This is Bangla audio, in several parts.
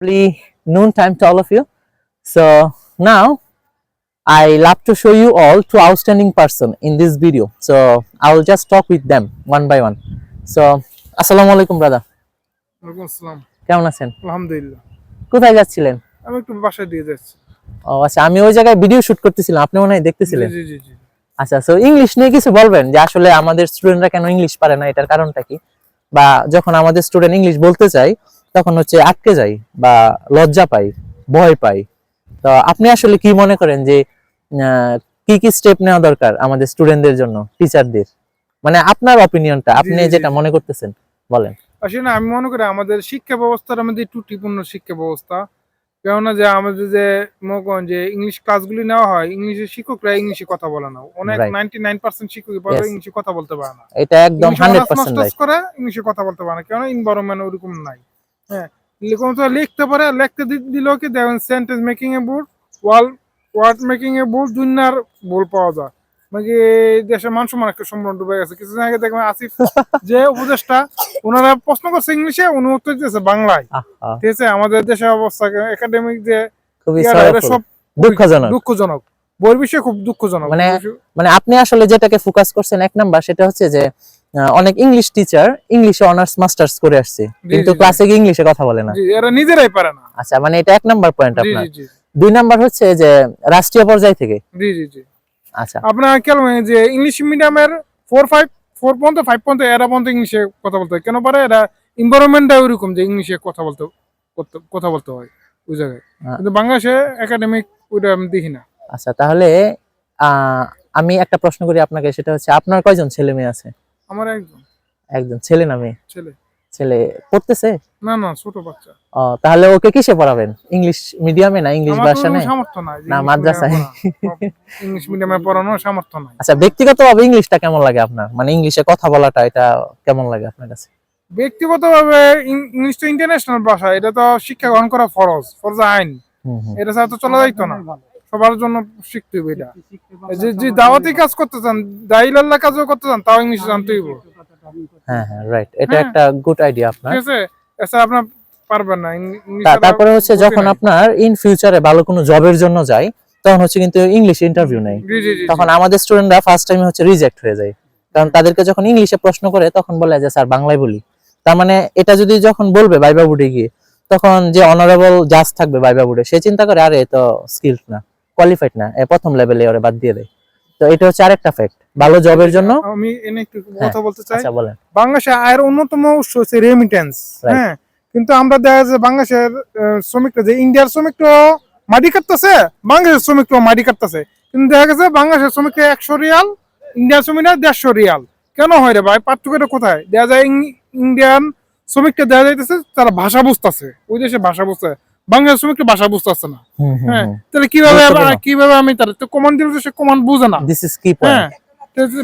noon time to all of you. So now I love to show you all two outstanding person in this video. So I will just talk with them one by one. So আসসালামু আলাইকুম brother. ওয়ালাইকুম আসসালাম। কেমন আছেন? আলহামদুলিল্লাহ। কোথায় যাচ্ছিলেন? আমি একটু বাসায় দিয়ে যাচ্ছি। ও আচ্ছা আমি ওই জায়গায় ভিডিও শুট করতেছিলাম আপনি মনে হয় দেখতেছিলেন? জি জি জি আচ্ছা সো ইংলিশ নিয়ে কিছু বলবেন? যে আসলে আমাদের স্টুডেন্টরা কেন ইংলিশ পারে না এটার কারণটা কি? বা যখন আমাদের স্টুডেন্ট ইংলিশ বলতে চাই তখন হচ্ছে আটকে যাই বা লজ্জা পাই ভয় পাই। তো আপনি আসলে কি মনে করেন যে কি কি স্টেপ নেওয়া দরকার আমাদের স্টুডেন্টদের জন্য টিচারদের মানে আপনার অপিনিয়নটা আপনি। যেটা মনে করতেছেন বলেন। আসলে আমি মনে করি আমাদের শিক্ষা ব্যবস্থার আমাদের ত্রুটিপূর্ণ শিক্ষা ব্যবস্থা। কেননা যে আমাদের যে মনে করেন যে ইংলিশ ক্লাসগুলি নেওয়া হয় ইংলিশের শিক্ষকরা ইংলিশে কথা বলে না। অনেক. নাইনটি নাইন পার্সেন্ট শিক্ষক Yes. ইংলিশে কথা বলতে পারে না। এটা একদম হান্ড্রেড পার্সেন্ট করে ইংলিশে কথা বলতে পারে না। কেন এনভায়রনমেন্ট ওরকম নাই। হ্যাঁ লিখতে পারে লিখতে দিলেও কি দেখেন সেন্টেন্স মেকিং এ ভুল ওয়াল ওয়ার্ড মেকিং এ ভুল দুনিয়ার ভুল পাওয়া যায়। মানে দেশের মান সম্মান একটা সম্মান ডুবে গেছে। কিছুদিন আগে দেখবেন আসিফ যে উপদেষ্টা ওনারা প্রশ্ন করছে ইংলিশে উনি উত্তর দিয়েছে বাংলায়। ঠিক আছে আমাদের দেশের অবস্থা একাডেমিক যে সব দুঃখজনক। দুঃখজনক। বইয়ের বিষয়ে খুব দুঃখজনক। মানে মানে আপনি আসলে যেটাকে ফোকাস করছেন এক নাম্বার সেটা হচ্ছে যে অনেক ইংলিশ টিচার ইংলিশে অনার্স মাস্টার্স করে আসছে। কিন্তু। ক্লাসে গিয়ে ইংলিশে কথা বলে না। এরা নিজেরাই পারে না। আচ্ছা মানে এটা এক নাম্বার পয়েন্ট আপনার। দুই নাম্বার হচ্ছে যে রাষ্ট্রীয় পর্যায় থেকে। জি জি জি। আচ্ছা। আপনার কেন যে ইংলিশ মিডিয়ামের ফোর ফাইভ ফোর পর্যন্ত ফাইভ পর্যন্ত এরা পর্যন্ত ইংলিশে কথা বলতে হয়। কেন পারে? এরা এনভায়রনমেন্টটা ওইরকম যে ইংলিশে কথা বলতে কথা বলতে হয় ওই জায়গায়। হ্যাঁ। কিন্তু বাংলাদেশে একাডেমিক ওইটা আমি দেখি না। আচ্ছা তাহলে আহ, আমি একটা প্রশ্ন করি আপনাকে সেটা হচ্ছে আপনার কয়জন ছেলে মেয়ে আছে? আমার একজন। একজন ছেলে না মেয়ে? ছেলে। ছেলে পড়তেছে? না না ছোট বাচ্চা। ও তাহলে ওকে কিসে পড়াবেন? ইংলিশ মিডিয়ামে না ইংলিশ ভার্সনে সামর্থ্য নাই না, মাদ্রাসায়। ইংলিশ মিডিয়ামে পড়ানোর সামর্থ্য নাই। আচ্ছা ব্যক্তিগতভাবে ইংলিশটা কেমন লাগে আপনার? মানে ইংলিশে কথা বলাটা এটা কেমন লাগে আপনার কাছে? ব্যক্তিগতভাবে ইংলিশ তো ইন্টারন্যাশনাল ভাষা এটা তো শিক্ষা গ্রহণ করা ফরজ ফরজ আইন। এটা ছাড়া তো চলা যাইতো না। সবার জন্য শিখতে হবে এটা। যে যে দাওয়াতি কাজ করতে চান দাইলাল্লাহ কাজও করতে চান তাও ইংলিশ জানতে হইব। হ্যাঁ হ্যাঁ রাইট এটা হ্যাঁ। একটা গুড আইডিয়া আপনার। ঠিক আছে? এছাড়া আপনার পারবেন না তারপরে হচ্ছে যখন আপনার ইন ফিউচারে ভালো কোনো জবের জন্য যায় তখন হচ্ছে কিন্তু ইংলিশ ইন্টারভিউ নেই তখন আমাদের স্টুডেন্টরা ফার্স্ট টাইমে হচ্ছে রিজেক্ট হয়ে যায়। কারণ তাদেরকে যখন ইংলিশে প্রশ্ন করে তখন বলে যে স্যার বাংলায় বলি। তার মানে এটা যদি যখন বলবে বাইবা বুডে গিয়ে তখন যে অনারেবল জাজ থাকবে বাইবা বুডে সে চিন্তা করে আরে তো স্কিলড না। কোয়ালিফাইড না প্রথম লেভেলে ওরে বাদ দিয়ে দেয়। তো এটা হচ্ছে আরেকটা ফ্যাক্ট ভালো জবের জন্য? আমি এনে একটু হ্যাঁ, কথা বলতে চাই। আচ্ছা বলেন। বাংলাদেশে আয়ের অন্যতম উৎস হচ্ছে রেমিটেন্স হ্যাঁ। কিন্তু আমরা দেখা যাচ্ছে বাংলাদেশের শ্রমিকরা যে ইন্ডিয়ার শ্রমিকরা মাটি কাটতেছে বাংলাদেশের শ্রমিকরা মাটি কাটতেছে। কিন্তু দেখা গেছে বাংলাদেশের শ্রমিকরা একশো রিয়াল ইন্ডিয়ান শ্রমিকরা দেড়শো রিয়াল। কেন হয় রে ভাই? পার্থক্যটা কোথায়? দেখা যায় ইন্ডিয়ান শ্রমিকটা দেখা যাইতেছে তারা ভাষা বুঝতেছে। ওই দেশে ভাষা বুঝতে বাংলাদেশ শ্রমিকটা ভাষা বুঝতেছে না? হ্যাঁ তাহলে কীভাবে কীভাবে আমি তার তো কমান্ড দিলে সে কমান্ড বুঝে না। দিস ইজ কি হ্যাঁ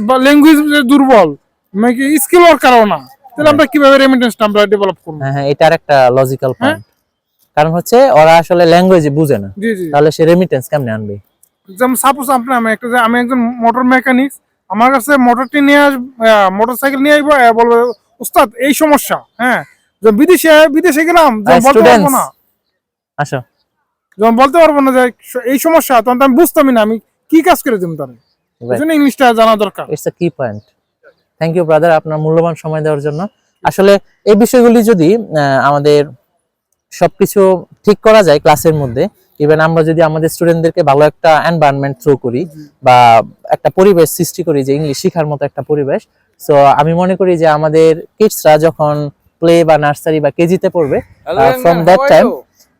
পয়েন্ট ল্যাঙ্গুয়েজ দুর্বল মানে স্কিল ওয়ার্কারও না। তাহলে আমরা কীভাবে রেমিটেন্সটা আমরা ডেভেলপ করব? হ্যাঁ হ্যাঁ এটা একটা লজিক্যাল হ্যাঁ। পয়েন্ট কারণ হচ্ছে ওরা আসলে ল্যাঙ্গুয়েজ বুঝে না। তাহলে সে রেমিটেন্স কেমনে আনবে? যেমন সাপোজ আপনার আমি একটা আমি একজন মোটর মেকানিক আমার কাছে মোটরটি নিয়ে আস মোটর সাইকেল নিয়ে আসব বলব উস্তাদ এই সমস্যা। হ্যাঁ বিদেশে বিদেশে গেলাম students. না। আসো। যখন বলতে পারব না যে এই সমস্যা তখন আমি বুঝতামই না আমি কি কাজ করে দিম তাহলে? এই Right. জন্য ইংলিশটা জানা দরকার। ইটস কি পয়েন্ট থ্যাংক ইউ ব্রাদার আপনার মূল্যবান সময় দেওয়ার জন্য। আসলে এই বিষয়গুলি যদি আহ, আমাদের সবকিছু ঠিক করা যায় ক্লাসের মধ্যে ইভেন আমরা যদি আমাদের স্টুডেন্টদেরকে ভালো একটা এনভায়রনমেন্ট থ্রু করি বা একটা পরিবেশ সৃষ্টি করি যে ইংলিশ শেখার মতো একটা পরিবেশ সো আমি মনে করি যে আমাদের কিডসরা যখন প্লে বা নার্সারি বা কেজিতে পড়বে uh, from that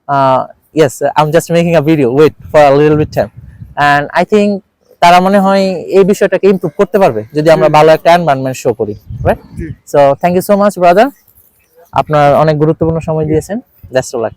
uh, yes i'm just making a video. Wait for a little bit time. And i think তারা মনে হয় এই বিষয়টাকে ইমপ্রুভ করতে পারবে যদি আমরা ভালো একটা এনভায়রনমেন্ট শো করি right. So thank you so much brother আপনার অনেক গুরুত্বপূর্ণ সময় দিয়েছেন. Of luck